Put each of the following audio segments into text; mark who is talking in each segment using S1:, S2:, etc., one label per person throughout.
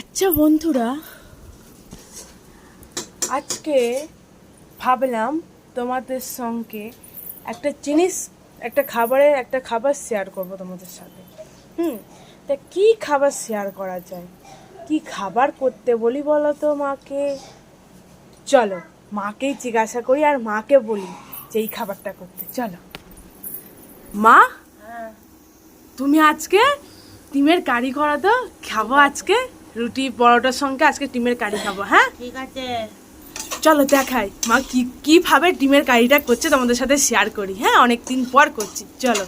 S1: আচ্ছা বন্ধুরা আজকে ভাবলাম তোমাদের সঙ্গে একটা জিনিস একটা খাবারের একটা খাবার শেয়ার করব তোমাদের সাথে। হুম তা কি খাবার শেয়ার করা যায়? কি খাবার করতে বলি বলো তো মাকে? চলো মাকেই জিজ্ঞাসা করি আর মাকে বলি যে এই খাবারটা করতে। চলো। মা তুমি আজকে ডিমের কারি করা তো খাব আজকে? রুটি পরোটার সঙ্গে আজকে ডিমের কারি খাব হ্যাঁ?
S2: ঠিক আছে।
S1: চলো দেখাই। মা কি কীভাবে ডিমের কারিটা করছে তোমাদের সাথে শেয়ার করি হ্যাঁ? অনেক দিন পর করছি চলো।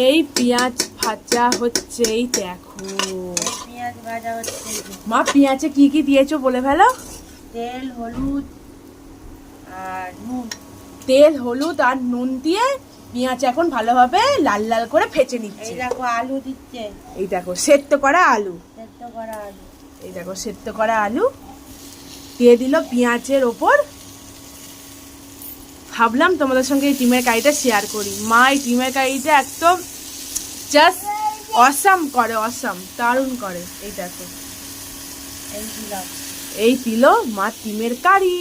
S1: এই পেঁয়াজ ভাজা হচ্ছে এই দেখো।
S2: পেঁয়াজ ভাজা হচ্ছে।
S1: মা পেঁয়াজে কি কি দিয়েছ বলে ফেলো?
S2: তেল হলুদ আর নুন।
S1: তেল হলুদ আর নুন দিয়ে পেঁয়াজ এখন ভালোভাবে লাল লাল করে ফেচে
S2: এই
S1: নিচ্ছে
S2: দেখো আলু দিচ্ছে।
S1: এই দেখো সেদ্ধ করা আলু।
S2: সেদ্ধ করা আলু।
S1: এই দেখো সেদ্ধ করা আলু। দিয়ে দিল পেঁয়াজের ওপর। ভাবলাম তোমাদের সঙ্গে এই ডিমের কারিটা শেয়ার করি। মা এই ডিমের কারিটা একদম জাস্ট অসাম করে অসাম দারুণ করে। এই দেখো।
S2: এই দিলাম
S1: এই দিল মা ডিমের কারি।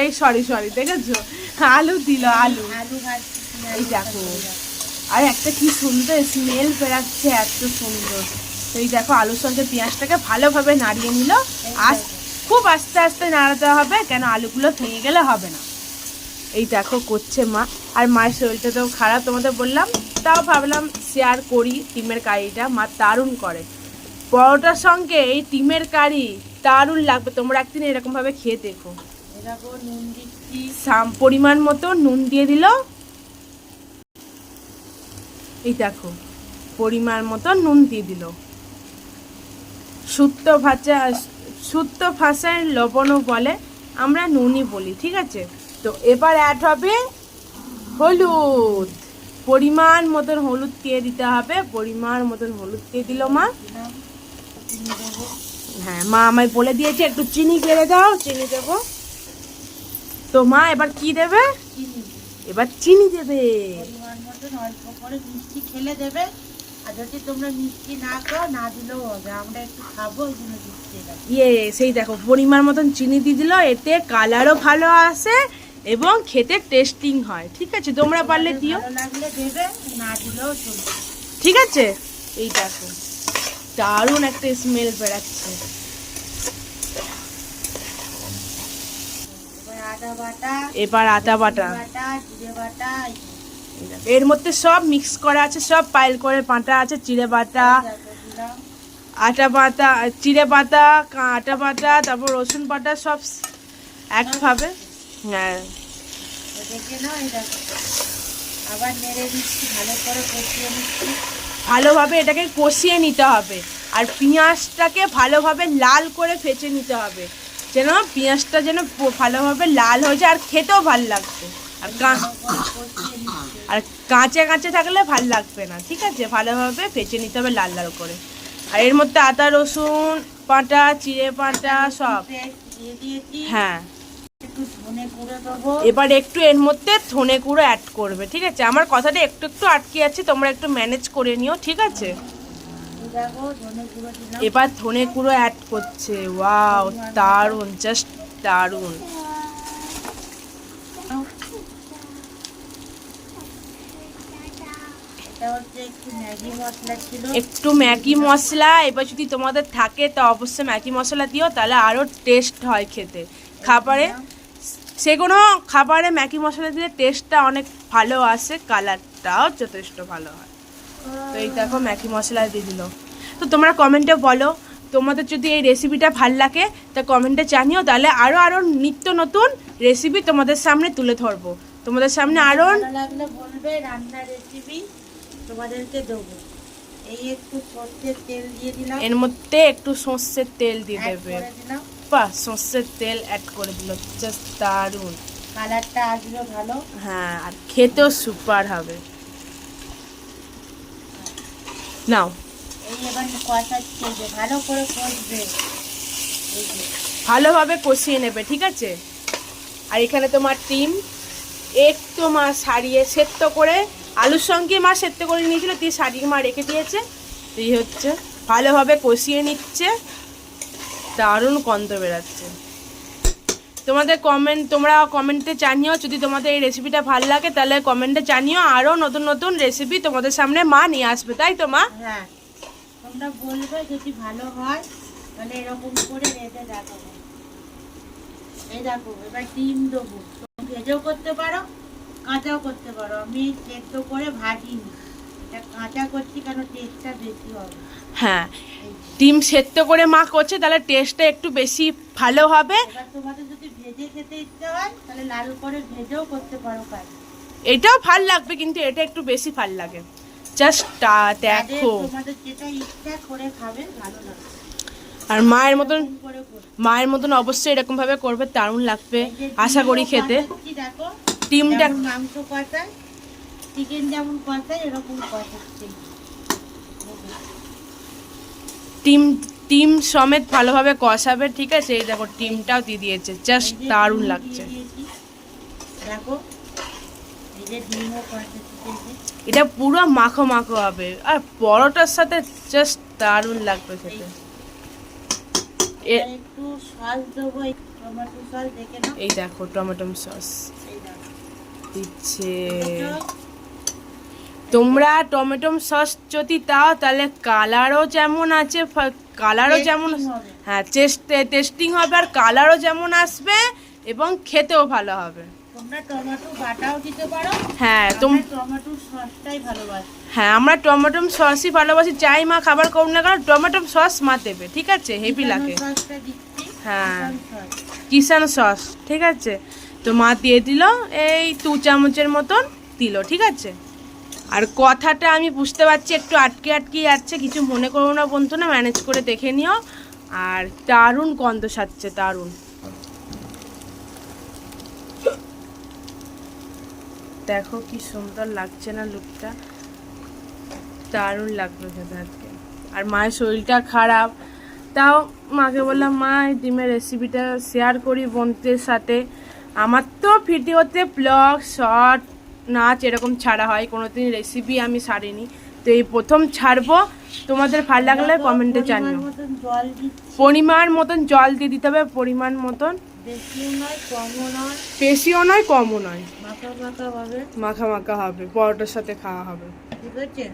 S1: এই সরি সরি দেখেছ? আলু দিল আলু।
S2: আলু ভাজছি।
S1: এই দেখো। আর একটা কি সুন্দর স্মেল বেরাচ্ছে এত সুন্দর। তো এই দেখো আলুর সঙ্গে পেঁয়াজটাকে ভালোভাবে নাড়িয়ে নিল। আস খুব আস্তে আস্তে নাড়াতে হবে কেন আলুগুলো ভেঙে গেলে হবে না। এই দেখো করছে মা। আর মায়ের শরীরটা তো খারাপ তোমাদের বললাম। তাও ভাবলাম শেয়ার করি ডিমের কারিটা। মা দারুণ করে। পরোটার সঙ্গে এই ডিমের কারি দারুণ লাগবে। তোমরা একদিন এরকমভাবে খেয়ে দেখো।
S2: নুন
S1: পরিমাণ মতো নুন দিয়ে দিল। এই দেখো পরিমাণ মতো নুন দিয়ে দিল। সুত্ত ভাষা সুত্ত ভাষায় লবণও বলে, আমরা নুনই বলি, ঠিক আছে? তো এবার অ্যাড হবে হলুদ। পরিমাণ মতন হলুদ দিয়ে দিতে হবে, পরিমাণ মতন হলুদ দিয়ে দিল মা। হ্যাঁ মা আমায় বলে দিয়েছে, একটু চিনি গেলে দাও, চিনি দেবো। তো মা, এবার কি দেবে?
S2: চিনি।
S1: এবার চিনি দেবে।
S2: পরিমাণ মতন অল্প করে মিষ্টি খেলে দেবে। আর যদি তোমরা মিষ্টি না খাও না দিলেও হবে। আমরা একটু খাব ওই জন্য দিচ্ছি
S1: ইয়ে সেই দেখো পরিমাণ মতন চিনি দিয়ে দিল। এতে কালারও ভালো আসে এবং খেতে টেস্টিং হয়। ঠিক আছে তোমরা পারলে দিও।
S2: লাগলে দেবে না দিলেও
S1: ঠিক আছে? এই দেখো দারুণ একটা স্মেল বেড়াচ্ছে।
S2: এবার
S1: আটা বাটা। এর মধ্যে সব মিক্স করা আছে সব পাইল করে বাটা আছে চিড়ে বাটা আটা বাটা চিড়ে বাটা কা- আটা বাটা তারপর রসুন বাটা সব একভাবে। হ্যাঁ।
S2: তো দেখে নাও এই দেখো। আবার নেড়ে দিচ্ছি ভালো করে কষিয়ে নিচ্ছি।
S1: ভালোভাবে এটাকে কষিয়ে নিতে হবে। আর পেঁয়াজটাকে ভালোভাবে লাল করে ফেচে নিতে হবে। যেন পেঁয়াজটা যেন ভালোভাবে লাল হয়ে যায় আর খেতেও ভালো লাগবে আর আর কাঁচে কাঁচে থাকলে ভালো লাগবে না, ঠিক আছে? ভালোভাবে ফেচে নিতে হবে লাল লাল করে। আর এর মধ্যে আদা, রসুন পাঁটা চিড়ে পাঁটা সব। হ্যাঁ। এবার একটু এর মধ্যে ধনে গুঁড়ো অ্যাড করবে, ঠিক আছে? আমার কথাটা একটু একটু আটকে আছে, তোমরা একটু ম্যানেজ করে নিও, ঠিক আছে? এবার ধনে গুঁড়ো অ্যাড করছে। ওয়াও দারুণ জাস্ট দারুণ।
S2: একটু ম্যাগি মশলা
S1: এবার যদি তোমাদের থাকে তো অবশ্যই ম্যাগি মশলা দিও তাহলে আরও টেস্ট হয় খেতে। খাবারে সে কোনো খাবারে ম্যাগি মশলা দিলে টেস্টটা অনেক ভালো আসে কালারটাও যথেষ্ট ভালো হয়। তো এই দেখো ম্যাগি মশলা দিয়ে দিল। তো তোমরা কমেন্টে বলো। তোমাদের যদি এই রেসিপিটা ভালো লাগে তা কমেন্টে জানিও। তাহলে আরও আরও নিত্য নতুন রেসিপি তোমাদের সামনে তুলে ধরবো। তোমাদের সামনে আরও
S2: লাগলে বলবে রান্নার রেসিপি তোমাদেরকে দেবো। এই একটু সর্ষের তেল দিয়ে দিলাম।
S1: এর মধ্যে একটু সর্ষের তেল দিয়ে দেবে। বাহ সর্ষের তেল অ্যাড করে দিল। জাস্ট দারুণ।
S2: কালারটা আসবে ভালো।
S1: হ্যাঁ আর খেতেও সুপার হবে। নাও।
S2: এই এবার কষাচ্ছে যে ভালো করে কষবে।
S1: ভালোভাবে কষিয়ে নেবে ঠিক আছে? আর এখানে তোমার টিম একটু মা সারিয়ে সেদ্ধ করে আলুর সঙ্গে মা সেদ্ধ করে নিয়েছিল দিয়ে সারিয়ে মা রেখে দিয়েছে। এই হচ্ছে ভালোভাবে কষিয়ে নিচ্ছে। দারুণ গন্ধ বেরাচ্ছে। তোমাদের কমেন্ট তোমরা কমেন্টে জানিও যদি তোমাদের এই রেসিপিটা ভালো লাগে তাহলে কমেন্টে জানিও। আরও নতুন নতুন রেসিপি তোমাদের সামনে মা নিয়ে আসবে তাই তো মা?
S2: হ্যাঁ। তোমরা বলবে যদি ভালো হয় তাহলে এরকম করে রেঁধে দেখাবো। এই দেখো এবার ডিম দেবো। তুমি ভেজেও করতে পারো কাঁচাও করতে পারো। আমি সেদ্ধ করে ভাজিনি। এটা কাঁচা করছি কেন টেস্টটা বেশি হবে।
S1: হ্যাঁ ডিম সেদ্ধ করে মা করছে তাহলে টেস্টটা একটু বেশি ভালো হবে।
S2: এবার তোমাদের যদি ভেজে খেতে ইচ্ছে হয় তাহলে লাল করে ভেজেও করতে পারো কাজ
S1: এটাও ভালো লাগবে কিন্তু এটা একটু বেশি ভালো লাগে। জাস্ট দেখো। আর মায়ের মতন। মায়ের মতন অবশ্যই এরকম ভাবে করবে দারুণ লাগবে। আশা করি খেতে। ডিমটা
S2: মাংস কষায় চিকেন যেমন কষায় এরকম কষাচ্ছি।
S1: ডিম ডিম সমেত ভালোভাবে কষাবে ঠিক আছে? এই দেখো ডিমটাও দিয়ে দিয়েছে। জাস্ট দারুণ লাগছে।
S2: দেখো
S1: এটা পুরো মাখো মাখো হবে। আর পরোটার সাথে জাস্ট দারুণ লাগবে খেতে।
S2: একটু সস দেবো এই টমেটো সস দেখে নাও।
S1: এই দেখো টমেটো সস। দিচ্ছে। তোমরা টমেটো সস যদি দাও তাহলে কালারও যেমন আছে কালারও যেমন। হ্যাঁ টেস্টিং হবে আর কালারও যেমন আসবে এবং খেতেও ভালো হবে।
S2: তোমরা টমেটো বাটাও দিতে পারো।
S1: হ্যাঁ তোম
S2: তোমরা টমেটো সসটাই ভালোবাসি।
S1: হ্যাঁ আমরা টমেটো সসই ভালোবাসি যাই মা খাবার করুন না কারণ টমেটো সস মা দেবে ঠিক আছে? হেভি লাগে। হ্যাঁ। কিষান সস। ঠিক আছে? তো মা দিয়ে দিল এই দু চামচের মতন দিল ঠিক আছে? আর কথাটা আমি বুঝতে পারছি একটু আটকে আটকে যাচ্ছে কিছু মনে করো না বন্ধু না ম্যানেজ করে দেখে নিও। আর দারুণ গন্ধ সাচ্ছে দারুণ। দেখো কি সুন্দর লাগছে না লুকটা দারুণ লাগল খেতে আজকে। আর মায়ের শরীরটা খারাপ। তাও মাকে বললাম মা এই ডিমের রেসিপিটা শেয়ার করি বোনদের সাথে। আমার তো ভিডিওতে ব্লগ শর্ট নাচ এরকম ছাড়া হয়। কোনোদিন রেসিপি আমি সারিনি তো এই প্রথম ছাড়বো। তোমাদের ভালো লাগলে কমেন্টে জানিও।
S2: মতন জল
S1: পরিমাণ মতন জল দিয়ে দিতে হবে পরিমাণ মতন
S2: বেশিও নয় কমও নয়।
S1: বেশিও নয় কমও নয়।
S2: মাখা মাখা ভাবে
S1: মাখা মাখা হবে পরোটার সাথে খাওয়া হবে।
S2: ঠিক আছে?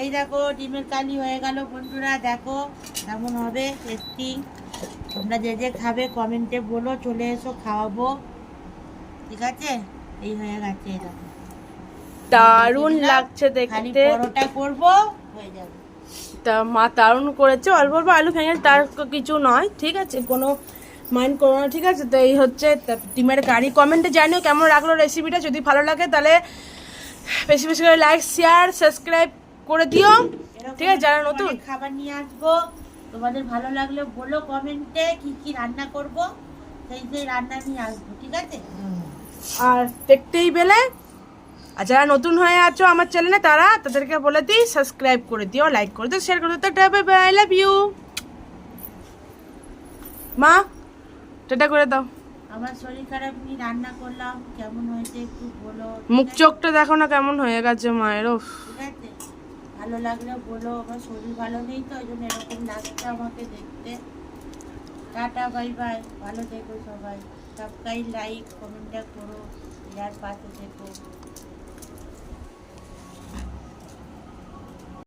S2: এই দেখো ডিমের কালি হয়ে গেল বন্ধুরা দেখো কেমন হবে টেস্টিং তোমরা যে যে খাবে কমেন্টে বলো চলে এসো খাওয়াবো। ঠিক আছে? এই হয়ে গেছে এই দেখো।
S1: দারুণ লাগছে দেখতে।
S2: পরোটা করব হয়ে যাবে।
S1: তা মা দারুণ করেছে অল্প অল্প আলু ভেঙে তার কিছু নয় ঠিক আছে? কোনো মাইন্ড করো না ঠিক আছে? তো এই হচ্ছে ডিমের গাড়ি কমেন্টে জানিও কেমন লাগল রেসিপিটা যদি ভালো লাগে তাহলে বেশি বেশি করে লাইক শেয়ার সাবস্ক্রাইব করে দিও। ঠিক আছে যারা নতুন।
S2: খাবার নিয়ে আসব। তোমাদের ভালো লাগলে বলো কমেন্টে কি কি রান্না করব। সেই সেই রান্না নিয়ে আসব ঠিক আছে?
S1: আর দেখতেই পেলে। আর যারা নতুন হয়ে আছো আমার চ্যানেলে তারা তাদেরকে বলে দিই সাবস্ক্রাইব করে দিও লাইক করে দিও শেয়ার করে দিও। Tata bye bye love you মা টাটা করে দাও।
S2: আমার শরীর খারাপ নিয়ে রান্না করলাম কেমন হয়েছে একটু বলো
S1: মুখ চোখটা দেখো না কেমন হয়ে গেছে মায়ের ও
S2: ঠিক আছে? ভালো লাগলে বলো, আমার শরীর ভালো নেই তো ওই জন্য এরকম লাগছে আমাকে দেখতে। টাটা, বাই বাই, ভালো থেকো সবাই। সবকাই লাইক কমেন্টটা করো যার পাশে থেকো।